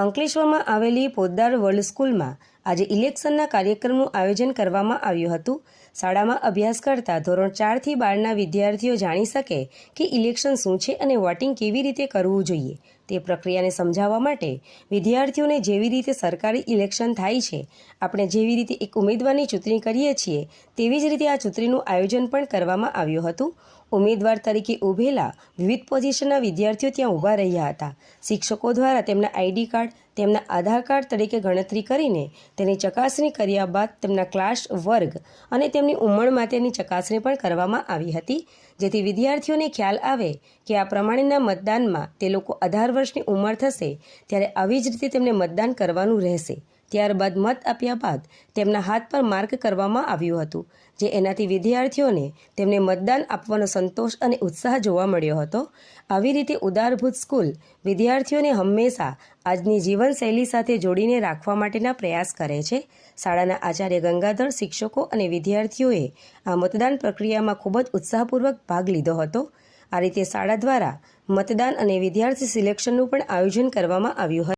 અંકલેશ્વરમાં આવેલી પોદ્દાર વર્લ્ડ સ્કૂલમાં આજે ઇલેક્શનના કાર્યક્રમનું આયોજન કરવામાં આવ્યું હતું. શાળામાં અભ્યાસ કરતા ધોરણ ચારથી બારના વિદ્યાર્થીઓ જાણી શકે કે ઇલેક્શન શું છે અને વોટિંગ કેવી રીતે કરવું જોઈએ. તે પ્રક્રિયાને સમજાવવા માટે વિદ્યાર્થીઓને જેવી રીતે સરકારી ઇલેક્શન થાય છે, આપણે જેવી રીતે એક ઉમેદવારની ચૂંટણી કરીએ છીએ, તેવી જ રીતે આ ચૂંટણીનું આયોજન પણ કરવામાં આવ્યું હતું. ઉમેદવાર તરીકે ઊભેલા વિવિધ પોઝિશનના વિદ્યાર્થીઓ ત્યાં ઊભા રહ્યા હતા. શિક્ષકો દ્વારા તેમના આઈડી કાર્ડ તેમના આધાર કાર્ડ તરીકે ગણતરી કરીને તેની ચકાસણી કર્યા બાદ તેમના ક્લાસ વર્ગ અને તેમની ઉંમર માટેની ચકાસણી પણ કરવામાં આવી હતી. જેથી વિદ્યાર્થીઓને ખ્યાલ આવે કે આ પ્રમાણેના મતદાનમાં તે લોકો અઢાર વર્ષની ઉંમર થશે, ત્યારે આવી જ રીતે તેમને મતદાન કરવાનું રહેશે. ત્યારબાદ મત આપ્યા બાદ તેમના હાથ પર માર્ક કરવામાં આવ્યું હતું, જે એનાથી વિદ્યાર્થીઓને તેમને મતદાન આપવાનો સંતોષ અને ઉત્સાહ જોવા મળ્યો હતો. આવી રીતે ઉદારભૂત સ્કૂલ વિદ્યાર્થીઓને હંમેશા આજની જીવનશૈલી સાથે જોડીને રાખવા માટેના પ્રયાસ કરે છે. શાળાના આચાર્ય ગંગાધર, શિક્ષકો અને વિદ્યાર્થીઓએ આ મતદાન પ્રક્રિયામાં ખૂબ જ ઉત્સાહપૂર્વક ભાગ લીધો હતો. આ રીતે શાળા દ્વારા મતદાન અને વિદ્યાર્થી સિલેક્શનનું પણ આયોજન કરવામાં આવ્યું હતું.